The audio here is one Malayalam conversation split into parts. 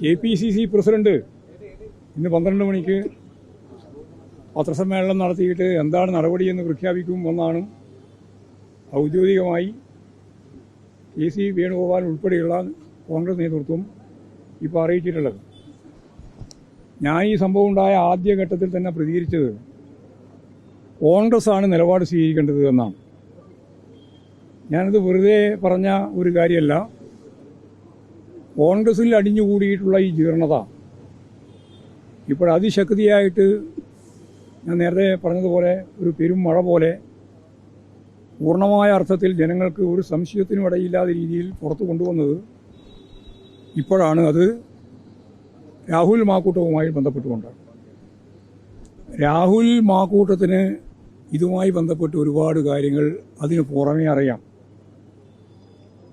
K P C C president ഇന്ന് പന്ത്രണ്ട് മണിക്ക് പത്രസമ്മേളനം നടത്തിയിട്ട് എന്താണ് നടപടിയെന്ന് പ്രഖ്യാപിക്കുമെന്നാണ് ഔദ്യോഗികമായി കെ സി വേണുഗോപാൽ ഉൾപ്പെടെയുള്ള കോൺഗ്രസ് നേതൃത്വം ഇപ്പോൾ അറിയിച്ചിട്ടുള്ളത്. ഞാൻ ഈ സംഭവം ഉണ്ടായ ആദ്യഘട്ടത്തിൽ തന്നെ പ്രതികരിച്ചത് കോൺഗ്രസ്സാണ് നിലപാട് സ്വീകരിക്കേണ്ടത് എന്നാണ്. ഞാനത് വെറുതെ പറഞ്ഞ ഒരു കാര്യമല്ല. കോൺഗ്രസിൽ അടിഞ്ഞുകൂടിയിട്ടുള്ള ഈ ജീർണത. ഇപ്പോൾ അതിശക്തിയായിട്ട് ഞാൻ നേരത്തെ പറഞ്ഞതുപോലെ ഒരു പെരും മഴ പോലെ പൂർണമായ അർത്ഥത്തിൽ ജനങ്ങൾക്ക് ഒരു സംശയത്തിനും ഇടയില്ലാത്ത രീതിയിൽ പുറത്തു കൊണ്ടുവന്നത് ഇപ്പോഴാണ് അത് രാഹുൽ മാക്കൂട്ടവുമായി ബന്ധപ്പെട്ടുകൊണ്ട്. രാഹുൽ മാക്കൂട്ടത്തിന് ഇതുമായി ബന്ധപ്പെട്ട് ഒരുപാട് കാര്യങ്ങൾ അതിന് പുറമേ അറിയാം.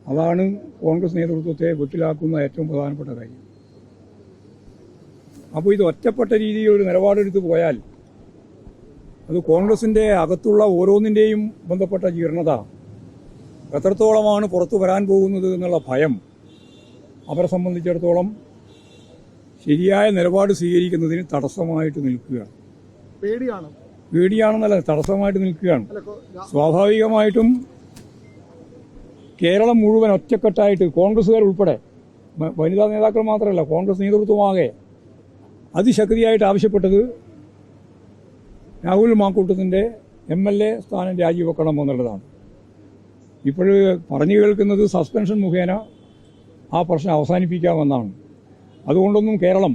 അതാണ് കോൺഗ്രസ് നേതൃത്വത്തെ വെട്ടിലാക്കുന്ന ഏറ്റവും പ്രധാനപ്പെട്ട കാര്യം. അപ്പോൾ ഇത് ഒറ്റപ്പെട്ട രീതിയിൽ ഒരു നിലപാടെടുത്ത് പോയാൽ അത് കോൺഗ്രസിന്റെ അകത്തുള്ള ഓരോന്നിന്റെയും ബന്ധപ്പെട്ട ജീർണത എത്രത്തോളമാണ് പുറത്തു വരാൻ പോകുന്നത് എന്നുള്ള ഭയം അവരെ സംബന്ധിച്ചിടത്തോളം ശരിയായ നിലപാട് സ്വീകരിക്കുന്നതിന് തടസ്സമായിട്ട് നിൽക്കുകയാണ്. പേടിയാണ്? പേടിയാണെന്നല്ല തടസ്സമായിട്ട് നിൽക്കുകയാണ്. സ്വാഭാവികമായിട്ടും കേരളം മുഴുവൻ ഒറ്റക്കെട്ടായിട്ട് കോൺഗ്രസ്സുകാർ ഉൾപ്പെടെ വനിതാ നേതാക്കൾ മാത്രമല്ല കോൺഗ്രസ് നേതൃത്വമാകെ അതിശക്തിയായിട്ട് ആവശ്യപ്പെട്ടത് രാഹുൽ മാക്കൂട്ടത്തിന്റെ എം എൽ എ സ്ഥാനം രാജിവെക്കണം എന്നുള്ളതാണ്. ഇപ്പോൾ പറഞ്ഞു കേൾക്കുന്നത് സസ്പെൻഷൻ മുഖേന ആ പ്രശ്നം അവസാനിപ്പിക്കാമെന്നാണ്. അതുകൊണ്ടൊന്നും കേരളം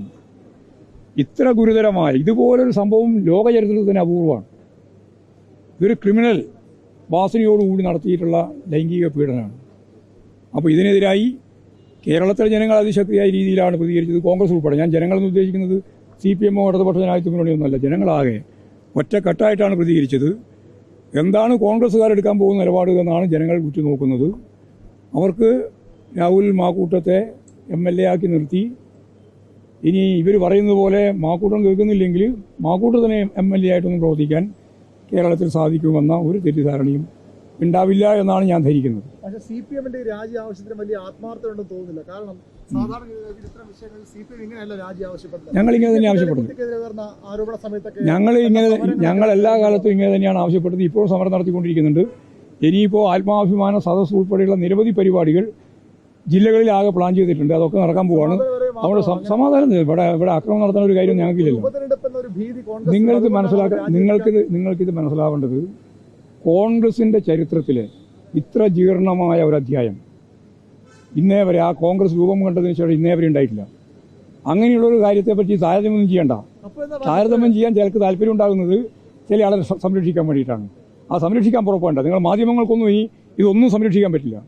ഇത്ര ഗുരുതരമായ ഇതുപോലൊരു സംഭവം ലോകചരിത്രത്തിന് അപൂർവമാണ്. ഇതൊരു ക്രിമിനൽ വാസനയോടുകൂടി നടത്തിയിട്ടുള്ള ലൈംഗിക പീഡനമാണ്. അപ്പോൾ ഇതിനെതിരായി കേരളത്തിലെ ജനങ്ങൾ അതിശക്തിയായ രീതിയിലാണ് പ്രതികരിച്ചത്. കോൺഗ്രസ് ഉൾപ്പെടെ. ഞാൻ ജനങ്ങളെന്ന് ഉദ്ദേശിക്കുന്നത് സി പി എമ്മോ ഇടതുപക്ഷ ജനാധിപത്യ മുന്നണിയൊന്നുമല്ല ജനങ്ങളാകെ ഒറ്റക്കെട്ടായിട്ടാണ് പ്രതികരിച്ചത്. എന്താണ് കോൺഗ്രസ്സുകാരെടുക്കാൻ പോകുന്ന നിലപാട് എന്നാണ് ജനങ്ങൾ ഉറ്റുനോക്കുന്നത്. അവർക്ക് രാഹുൽ മാക്കൂട്ടത്തെ എം എൽ എ ആക്കി നിർത്തി. ഇനി ഇവർ പറയുന്നത് പോലെ മാക്കൂട്ടം കേൾക്കുന്നില്ലെങ്കിൽ മാക്കൂട്ടത്തിനെ എം എൽ എ ആയിട്ടൊന്നും പ്രവർത്തിക്കാൻ കേരളത്തിൽ സാധിക്കുമെന്ന ഒരു തെറ്റിദ്ധാരണയും ഉണ്ടാവില്ല എന്നാണ് ഞാൻ ധരിക്കുന്നത്. പക്ഷെ സി പി എമ്മിന്റെ രാജി ആവശ്യത്തിന് വലിയ ആത്മാർത്ഥത ഉണ്ടെന്ന് തോന്നുന്നില്ല. കാരണം ഞങ്ങൾ ഇങ്ങനെ തന്നെ ആവശ്യപ്പെടുന്നു. ഞങ്ങൾ ഇങ്ങനെ ഞങ്ങൾ എല്ലാ കാലത്തും ഇങ്ങനെ തന്നെയാണ് ആവശ്യപ്പെടുന്നത്. ഇപ്പോൾ സമരം നടത്തിക്കൊണ്ടിരിക്കുന്നുണ്ട്. ഇനിയിപ്പോൾ ആത്മാഭിമാന സദസ് ഉൾപ്പെടെയുള്ള നിരവധി പരിപാടികൾ ജില്ലകളിലാകെ പ്ലാൻ ചെയ്തിട്ടുണ്ട്. അതൊക്കെ നടക്കാൻ പോവാണ്. അവിടെ സമാധാനം ഇവിടെ ഇവിടെ അക്രമം നടത്തുന്ന ഒരു കാര്യം ഞങ്ങൾക്കില്ലല്ലോ. നിങ്ങൾക്ക് മനസ്സിലാക്കാൻ നിങ്ങൾക്കിത് നിങ്ങൾക്കിത് മനസ്സിലാവേണ്ടത് കോൺഗ്രസിന്റെ ചരിത്രത്തിലെ ഇത്ര ജീർണമായ ഒരു അധ്യായം ഇന്നേ വരെ ആ കോൺഗ്രസ് രൂപം കണ്ടതിന് ശേഷം ഇന്നേ വരെ ഉണ്ടായിട്ടില്ല. അങ്ങനെയുള്ള ഒരു കാര്യത്തെപ്പറ്റി താരതമ്യം ചെയ്യണ്ട. താരതമ്യം ചെയ്യാൻ ചിലർക്ക് താല്പര്യം ഉണ്ടാകുന്നത് ചില ആളെ സംരക്ഷിക്കാൻ വേണ്ടിയിട്ടാണ്. ആ സംരക്ഷിക്കാൻ പുറപ്പെടേണ്ട. നിങ്ങൾ മാധ്യമങ്ങൾക്കൊന്നും ഈ ഇതൊന്നും സംരക്ഷിക്കാൻ പറ്റില്ല.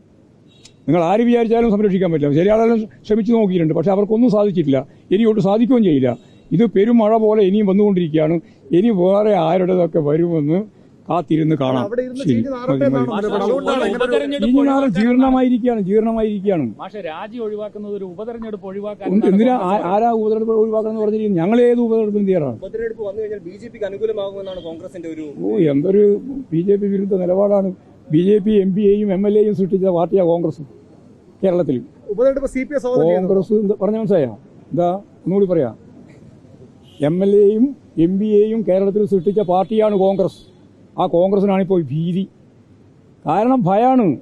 നിങ്ങൾ ആര് വിചാരിച്ചാലും സംരക്ഷിക്കാൻ പറ്റില്ല. ചില ആളെല്ലാം ശ്രമിച്ചു നോക്കിയിട്ടുണ്ട്. പക്ഷെ അവർക്കൊന്നും സാധിച്ചിട്ടില്ല. ഇനിയോട്ട് സാധിക്കുകയും ചെയ്യില്ല. ഇത് പെരുമഴ പോലെ ഇനിയും വന്നുകൊണ്ടിരിക്കുകയാണ്. ഇനി വേറെ ആരുടേതൊക്കെ വരുമെന്ന് കാത്തിരുന്ന് കാണാം. അവിടെ ഇരുന്ന് ശരി ചീഞ്ഞ് നാറട്ടെ മതി, മതി. എന്നാണ് നിലപാട്. അതുകൊണ്ടാണ് ഇങ്ങനെ ഒരു- ഉപതെരഞ്ഞെടുപ്പ് ഇനി നാളെ ഒഴിവാക്കാൻ ജീർണമായിരിക്കുകയാണ് ജീർണമായിരിക്കുകയാണ്. രാജി ഒഴിവാക്കുന്നത് ഒരു ഉപതെരഞ്ഞെടുപ്പ് ഒഴിവാക്കാൻ ഒന്ന് എന്തിനാ? ആരാ ഉപതെരഞ്ഞെടുപ്പ് ഒഴിവാക്കണം എന്ന് പറഞ്ഞിരിക്കുന്നത്? ഞങ്ങൾ ഏത് ഉപതെരഞ്ഞെടുപ്പിന് തയ്യാറാണ്? ഉപതെരഞ്ഞെടുപ്പ് വന്നു കഴിഞ്ഞാൽ ബി ജെ പിക്ക് അനുകൂലമാകുമെന്നാണ് കോൺഗ്രസിന്റെ ഒരു ഓ എന്തൊരു ബി ജെ പി വിരുദ്ധ നിലപാടാണ്. B J P M P എയും എം എൽ എയും സൃഷ്ടിച്ച പാർട്ടിയാണ് കോൺഗ്രസ് കേരളത്തിൽ ഉപതെരഞ്ഞെടുപ്പ് സി പി എസ് കോൺഗ്രസ് പറഞ്ഞ മനസ്സിലായ? എന്താ? ഒന്നുകൂടി പറയാം. എം എൽ എയും എം പി എയും കേരളത്തിൽ സൃഷ്ടിച്ച പാർട്ടിയാണ് കോൺഗ്രസ്. ആ കോൺഗ്രസിനാണ് ഇപ്പോൾ ഭീതി. കാരണം ഭയമാണ്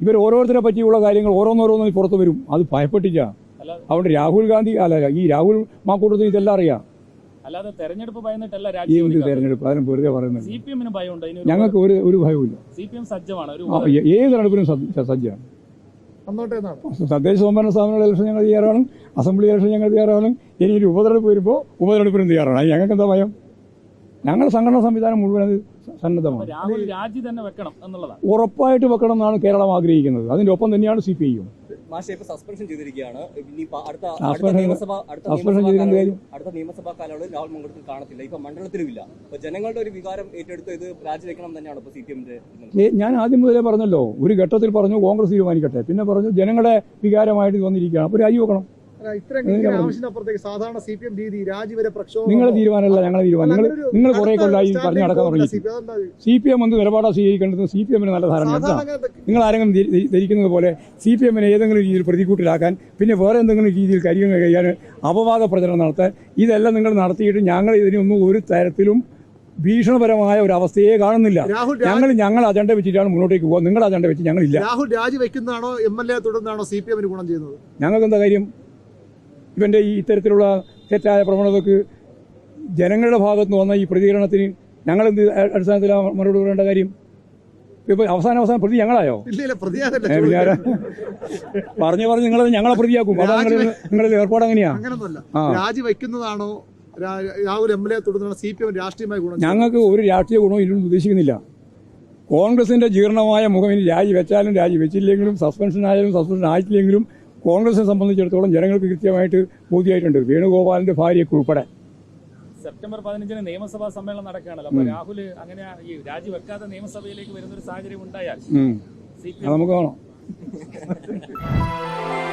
ഇവർ ഓരോരുത്തരെ പറ്റിയുള്ള കാര്യങ്ങൾ ഓരോന്നോരോന്നും പുറത്തു വരും. അത് ഭയപ്പെട്ടില്ല അതുകൊണ്ട് രാഹുൽ ഗാന്ധി അല്ല ഈ രാഹുൽ മാക്കൂട്ടത്തിന് ഇതെല്ലാം അറിയാം. അല്ലാതെ തെരഞ്ഞെടുപ്പ് ഭയന്നിട്ടല്ല തെരഞ്ഞെടുപ്പ്? അതിന് വെറുതെ പറയുന്നത്. ഞങ്ങൾക്ക് ഒരു ഒരു സി പി എം സജ്ജമാണ്? ഏത് തെരഞ്ഞെടുപ്പിനും സജ്ജ- സജ്ജമാണ്. തദ്ദേശ സ്വയംഭരണ സ്ഥാപനങ്ങളുടെ ഇലക്ഷൻ ഞങ്ങൾ തയ്യാറാണ് അസംബ്ലി ഇലക്ഷൻ ഞങ്ങൾ തയ്യാറാണ് ഇനി ഒരു ഉപതെരഞ്ഞെടുപ്പ് വരുമ്പോൾ ഉപതെരഞ്ഞെടുപ്പിനും തയ്യാറാണ് അത് ഞങ്ങൾക്ക് എന്താ ഭയം? ഞങ്ങൾ സംഘടന സംവിധാനം മുഴുവൻ അത് സന്നദ്ധമാണ്. രാഹുൽ രാജി തന്നെ വെക്കണം എന്നുള്ളതാണ്. ഉറപ്പായിട്ട് വെക്കണം എന്നാണ് കേരളം ആഗ്രഹിക്കുന്നത്. അതിന്റെ ഒപ്പം തന്നെയാണ് സി പി ഐയും. മാഷെ ഇപ്പൊ സസ്പെൻഷൻ ചെയ്തിരിക്കുകയാണ്. ഇനി അടുത്ത അടുത്ത നിയമസഭ അടുത്ത നിയമസഭാ? അടുത്ത നിയമസഭാ കാലയളവിൽ രാഹുൽ മണ്ഡലത്തിൽ കാണത്തില്ല. ഇപ്പൊ മണ്ഡലത്തിലുമില്ല. അപ്പൊ ജനങ്ങളുടെ ഒരു വികാരം ഏറ്റെടുത്ത് ഇത് രാജിവെക്കണം തന്നെയാണ് ഇപ്പൊ സി പി എമ്മിന്റെ ഞാൻ ആദ്യം മുതലേ പറഞ്ഞല്ലോ. ഒരു ഘട്ടത്തിൽ പറഞ്ഞു കോൺഗ്രസ് തീരുമാനിക്കട്ടെ. പിന്നെ പറഞ്ഞു ജനങ്ങളുടെ വികാരമായിട്ട് തോന്നിയിരിക്കുകയാണ് അപ്പോൾ രാജിവെക്കണം. ഇത്രയും ആവശ്യത്തിനപ്പുറത്തേക്ക് സാധാരണ സി പി എം രീതി രാജിവരെ പ്രക്ഷോഭം. തീരുമാനമല്ല ഞങ്ങളെ തീരുമാനം. നിങ്ങൾ നിങ്ങൾ കുറെ കൊണ്ടായി പറഞ്ഞു നടക്കാൻ തുടങ്ങി സി പി എം ഒന്ന് നിലപാടാ സ്വീകരിക്കേണ്ടത് സി പി എമ്മിന് നല്ല ധാരണ നിങ്ങൾ ആരെങ്കിലും ധരി- ധരി- ധരിക്കുന്നത് പോലെ സി പി എമ്മിനെ ഏതെങ്കിലും രീതിയിൽ പ്രതികൂട്ടിലാക്കാൻ പിന്നെ വേറെ എന്തെങ്കിലും രീതിയിൽ കരിയങ്ങൾ കഴിയാൻ അപവാദ പ്രചരണം നടത്താൻ ഇതെല്ലാം നിങ്ങൾ നടത്തിയിട്ട് ഞങ്ങൾ ഇതിനൊന്നും ഒരു തരത്തിലും ഭീഷണപരമായ ഒരു അവസ്ഥയെ കാണുന്നില്ല. ഞങ്ങൾ ഞങ്ങൾ അജണ്ട വെച്ചിട്ടാണ് മുന്നോട്ടേക്ക് പോകുക നിങ്ങളുടെ അജണ്ട വെച്ച് ഞങ്ങളില്ല. രാഹുൽ രാജിവെക്കുന്നതാണോ എം എൽ എ തുടർന്നാണോ സി പി എമ്മിന് ഗുണം ചെയ്യുന്നത്? ഞങ്ങൾക്ക് എന്താ കാര്യം? ഇവന്റെ ഈ ഇത്തരത്തിലുള്ള തെറ്റായ പ്രവണതക്ക് ജനങ്ങളുടെ ഭാഗത്ത് നിന്ന് വന്ന ഈ പ്രതികരണത്തിന് ഞങ്ങൾ എന്ത് അടിസ്ഥാനത്തിൽ മറുപടി പറയേണ്ട കാര്യം? ഇപ്പൊ അവസാന അവസാനം പ്രതി ഞങ്ങളായോ? ഇല്ല ഇല്ല പറഞ്ഞു പറഞ്ഞ് നിങ്ങളത് ഞങ്ങളെ പ്രതിയാക്കും. നിങ്ങളുടെ ഏർപ്പാട് ആ. രാജിവെക്കുന്നതാണോ രാഹുൽ എം എൽ എ തുടർന്നാണ് സി പി എം രാഷ്ട്രീയമായ ഗുണം ഞങ്ങൾക്ക് ഒരു രാഷ്ട്രീയ ഗുണവും ഇതിലൊന്നും ഉദ്ദേശിക്കുന്നില്ല. കോൺഗ്രസിന്റെ ജീർണമായ മുഖം ഇനി രാജി വെച്ചാലും രാജി വെച്ചില്ലെങ്കിലും സസ്പെൻഷൻ ആയാലും സസ്പെൻഷൻ ആയിട്ടില്ലെങ്കിലും കോൺഗ്രസിനെ സംബന്ധിച്ചിടത്തോളം ജനങ്ങൾക്ക് കൃത്യമായിട്ട് ബോധ്യമായിട്ടുണ്ട്. വേണുഗോപാലിന്റെ ഭാര്യയൊക്കെ ഉൾപ്പെടെ. സെപ്റ്റംബർ പതിനഞ്ചിന് നിയമസഭാ സമ്മേളനം നടക്കുകയാണല്ലോ. അപ്പൊ രാഹുൽ അങ്ങനെ ഈ രാജിവെക്കാതെ നിയമസഭയിലേക്ക് വരുന്ന ഒരു സാഹചര്യം ഉണ്ടായാൽ നമുക്ക് കാണാം.